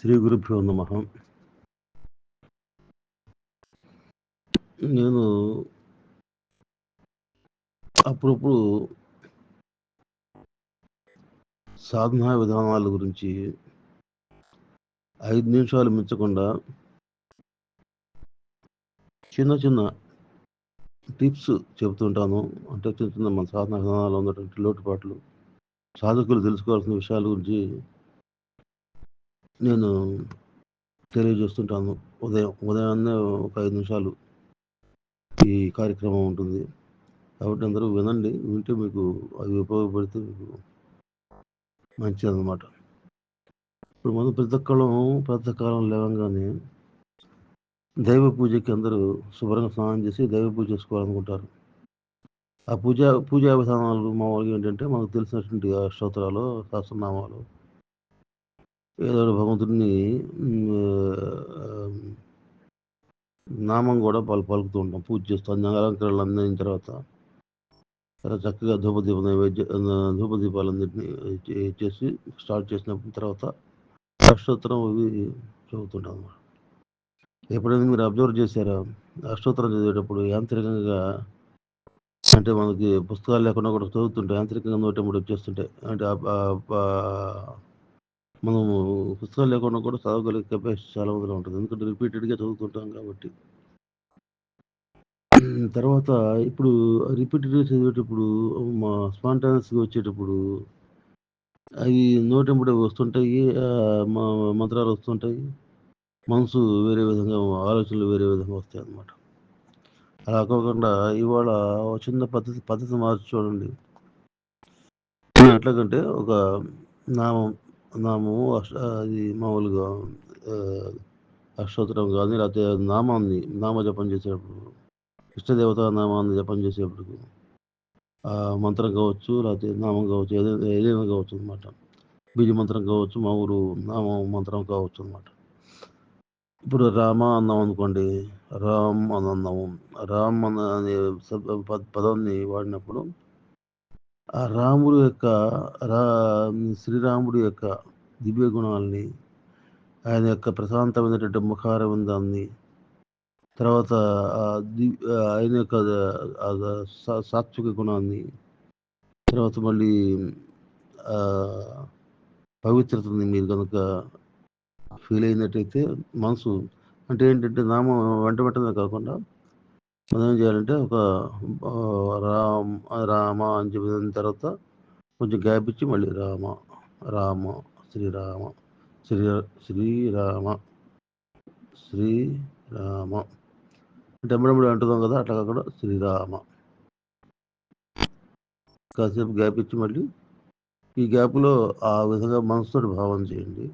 శ్రీ గురుభ్యో నమ. నేను అప్పుడప్పుడు సాధనా విధానాల గురించి ఐదు నిమిషాలు మించకుండా చిన్న చిన్న టిప్స్ చెబుతుంటాను. అంటే చిన్న చిన్న మన సాధన విధానాలు ఉన్నటువంటి లోటుపాట్లు సాధకులు తెలుసుకోవాల్సిన విషయాల గురించి నేను తెలియజేస్తుంటాను. ఉదయం ఉదయాన్నే ఒక ఐదు నిమిషాలు ఈ కార్యక్రమం ఉంటుంది. కాబట్టి అందరూ వినండి వింటే మీకు అవి ఉపయోగపడితే మీకు మంచిది అన్నమాట ఇప్పుడు మనం ప్రతి ఒక్కళ్ళం కాలం లేవంగానే దైవ పూజకి అందరూ శుభ్రంగా స్నానం చేసి దైవ పూజ చేసుకోవాలనుకుంటారు. ఆ పూజ పూజా విధానాలు మామూలుగా ఏంటంటే మనకు తెలిసినటువంటి ఆ స్తోత్రాలు సహస్రనామాలు ఏదో భగవంతుడిని నామం కూడా పలు పలుకుతూ ఉంటాం. పూజ చేస్తాం అలంకరణలు అందిన తర్వాత చాలా చక్కగా ధూపదీప నైవేద్య ధూపదీపాలన్నింటినీ చేసి స్టార్ట్ చేసిన తర్వాత అష్టోత్తరం అవి చదువుతుంటాం అన్నమాట. ఎప్పుడైనా మీరు అబ్జర్వ్ చేశారా? అష్టోత్తరం చదివేటప్పుడు యాంత్రికంగా అంటే మనకి పుస్తకాలు లేకుండా కూడా చదువుతుంటాయి యాంత్రికంగా నోటెంబడి వచ్చేస్తుంటాయి అంటే మనము పుస్తకాలు లేకుండా కూడా చదవగలిగే కెపాసిటీ చాలా మందిలో ఉంటుంది. ఎందుకంటే రిపీటెడ్గా చదువుతుంటాం కాబట్టి. తర్వాత ఇప్పుడు రిపీటెడ్గా చదివేటప్పుడు మా స్పాంటానస్గా వచ్చేటప్పుడు అవి నోటెంబడి వస్తుంటాయి మా మంత్రాలు వస్తుంటాయి. మనసు వేరే విధంగా ఆలోచనలు వేరే విధంగా వస్తాయి అన్నమాట. అలా కాకుండా ఇవాళ చిన్న పద్ధతి పద్ధతి మార్చి చూడండి ఎట్లాగంటే ఒక నామం నామము అది మామూలుగా అష్టోత్తరం కానీ లేకపోతే నామాన్ని నామ జపం చేసేటప్పుడు ఇష్టదేవత నామాన్ని జపం చేసేటప్పుడు మంత్రం కావచ్చు లేకపోతే నామం కావచ్చు ఏదైనా ఏదైనా కావచ్చు అనమాట బీజ మంత్రం కావచ్చు మా ఊరు నామం మంత్రం కావచ్చు అనమాట ఇప్పుడు రామ అన్నాం అనుకోండి రామ్ అని అన్నాము రామ్ అనే పదాన్ని వాడినప్పుడు ఆ రాముడు యొక్క రా శ్రీరాముడి యొక్క దివ్య గుణాలని ఆయన యొక్క ప్రశాంతమైనటువంటి ముఖారవిందాన్ని తర్వాత ఆయన యొక్క సాత్విక గుణాన్ని తర్వాత మళ్ళీ పవిత్రతని మీరు కనుక ఫీల్ అయినట్టయితే మనసు అంటే ఏంటంటే నామం వెంట వెంటనే కాకుండా మనం ఏం చేయాలంటే ఒక రామ్ రామ అని చెప్పిన తర్వాత కొంచెం గ్యాప్ ఇచ్చి మళ్ళీ రామ రామ శ్రీరామ శ్రీ శ్రీరామ శ్రీరామ. అంటే ఎమ్మడమ్మడి అంటున్నాం కదా అట్లా కాకుండా శ్రీరామ. కాసేపు గ్యాప్ ఇచ్చి మళ్ళీ ఈ గ్యాప్లో ఆ విధంగా మనసుతోటి భావన చేయండి.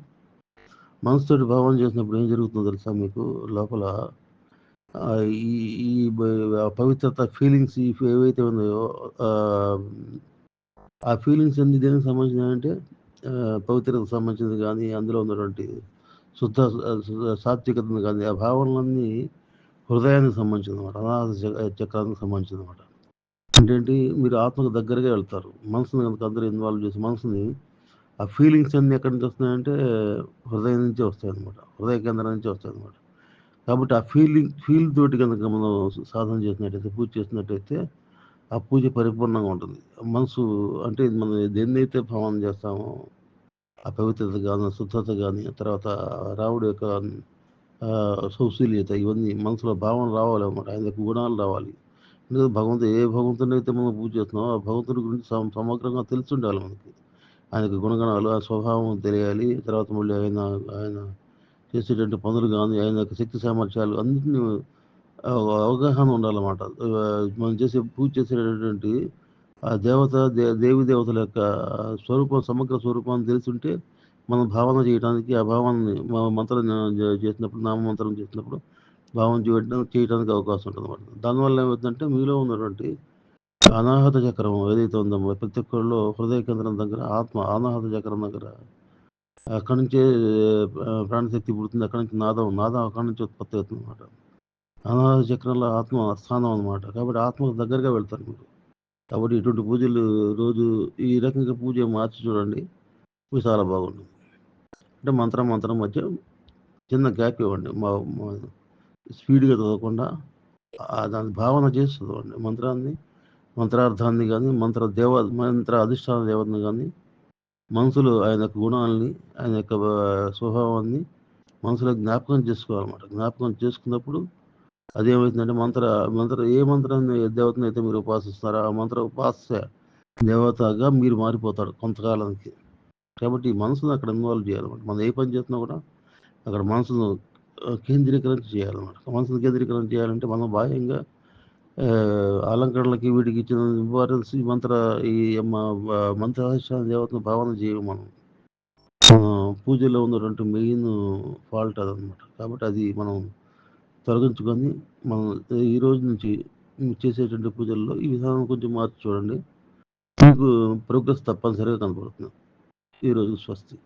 మనసుతోటి భావన చేసినప్పుడు ఏం జరుగుతుందో తెలుసా మీకు? లోపల ఈ ఈ పవిత్రత ఫీలింగ్స్ ఏవైతే ఉన్నాయో ఆ ఫీలింగ్స్ అన్ని దేనికి సంబంధించిన అంటే పవిత్రతకు సంబంధించింది కానీ అందులో ఉన్నటువంటి శుద్ధ సాత్వికతను కానీ ఆ భావనలన్నీ హృదయానికి సంబంధించింది అనమాట అనాథ చక్రానికి సంబంధించింది అనమాట ఏంటంటే మీరు ఆత్మకు దగ్గరగా వెళ్తారు. మనసుని కనుక అందరూ ఇన్వాల్వ్ చేసి మనసుని ఆ ఫీలింగ్స్ అన్నీ ఎక్కడి నుంచి వస్తున్నాయంటే హృదయం నుంచి వస్తాయి అనమాట హృదయ కేంద్రం నుంచి వస్తాయి అనమాట కాబట్టి ఆ ఫీలింగ్ ఫీల్ తోటి కనుక మనం సాధన చేసినట్టయితే పూజ చేసినట్టయితే ఆ పూజ పరిపూర్ణంగా ఉంటుంది. మనసు అంటే మనం దేన్నైతే భావన చేస్తామో ఆ పవిత్రత కానీ శుద్ధత కానీ తర్వాత రాముడు యొక్క సౌశీల్యత ఇవన్నీ మనసులో భావన రావాలి అన్నమాట. ఆయన యొక్క గుణాలు రావాలి. ఎందుకంటే భగవంతుడు ఏ భగవంతుని అయితే మనం పూజ చేస్తున్నామో ఆ భగవంతుడి గురించి సమగ్రంగా తెలిసి ఉండాలి మనకి. ఆయన గుణగణాలు ఆ స్వభావం తెలియాలి. తర్వాత మళ్ళీ ఆయన ఆయన చేసేటువంటి పనులు కానీ ఆయన యొక్క శక్తి సామర్థ్యాలు అన్నింటినీ అవగాహన ఉండాలన్నమాట. మనం చేసే పూజ చేసేటటువంటి ఆ దేవత దే దేవి దేవతల యొక్క స్వరూపం సమగ్ర స్వరూపాన్ని తెలుసుంటే మనం భావన చేయడానికి ఆ భావాన్ని మంత్రం చేసినప్పుడు నామ మంత్రం చేసినప్పుడు భావన చేయడం చేయడానికి అవకాశం ఉంటుంది అనమాట దానివల్ల ఏమవుతుందంటే మీలో ఉన్నటువంటి అనాహత చక్రం ఏదైతే ఉందో ప్రతి ఒక్కరిలో హృదయ కేంద్రం దగ్గర ఆత్మ అనాహత చక్రం దగ్గర అక్కడి నుంచే ప్రాణశక్తి పుడుతుంది అక్కడి నుంచి నాదం నాదం అక్కడి నుంచి ఉత్పత్తి అవుతుంది అనమాట అనాహత చక్రంలో ఆత్మ స్థానం అనమాట కాబట్టి ఆత్మకు దగ్గరగా వెళ్తారు మీరు. కాబట్టి ఇటువంటి పూజలు రోజు ఈ రకంగా పూజ మార్చి చూడండి. మీకు చాలా బాగుంటుంది. అంటే మంత్రం మంత్రం మధ్య చిన్న గ్యాప్ ఇవ్వండి. మా స్పీడ్గా చదవకుండా దాని భావన చేసి చదవండి. మంత్రాన్ని మంత్రార్థాన్ని కానీ మంత్ర దేవ మంత్ర అధిష్టాన దేవతని కానీ మనసులో ఆయన యొక్క గుణాలని ఆయన యొక్క స్వభావాన్ని మనసులో జ్ఞాపకం చేసుకోవాలన్నమాట. జ్ఞాపకం చేసుకున్నప్పుడు అదేమవుతుందంటే మంత్ర మంత్ర ఏ మంత్రాన్ని దేవతను అయితే మీరు ఉపాసిస్తున్నారో ఆ మంత్ర ఉపాస దేవతగా మీరు మారిపోతారు కొంతకాలానికి. కాబట్టి మనసును అక్కడ ఇన్వాల్వ్ చేయాలన్నమాట. మనం ఏ పని చేస్తున్నా కూడా అక్కడ మనసును ఆ, కేంద్రీకరణ చేయాలన్నమాట. మనసును కేంద్రీకరణ చేయాలంటే మనం బాహ్యంగా అలంకరణలకి వీటికి ఇచ్చిన ఇంపార్టెన్స్ ఈ మంత్ర ఈ మ- మంత్రాధిష్టాన దేవతను భావన చేయము మనం. పూజలో ఉన్నటువంటి మెయిన్ ఫాల్ట్ అదనమాట కాబట్టి అది మనం తొలగించుకొని మనం ఈ రోజు నుంచి చేసేటువంటి పూజల్లో ఈ విధానం కొంచెం మార్చి చూడండి. మీకు ప్రోగ్రెస్ తప్పనిసరిగా కనపడుతుంది. ఈరోజు స్వస్తి.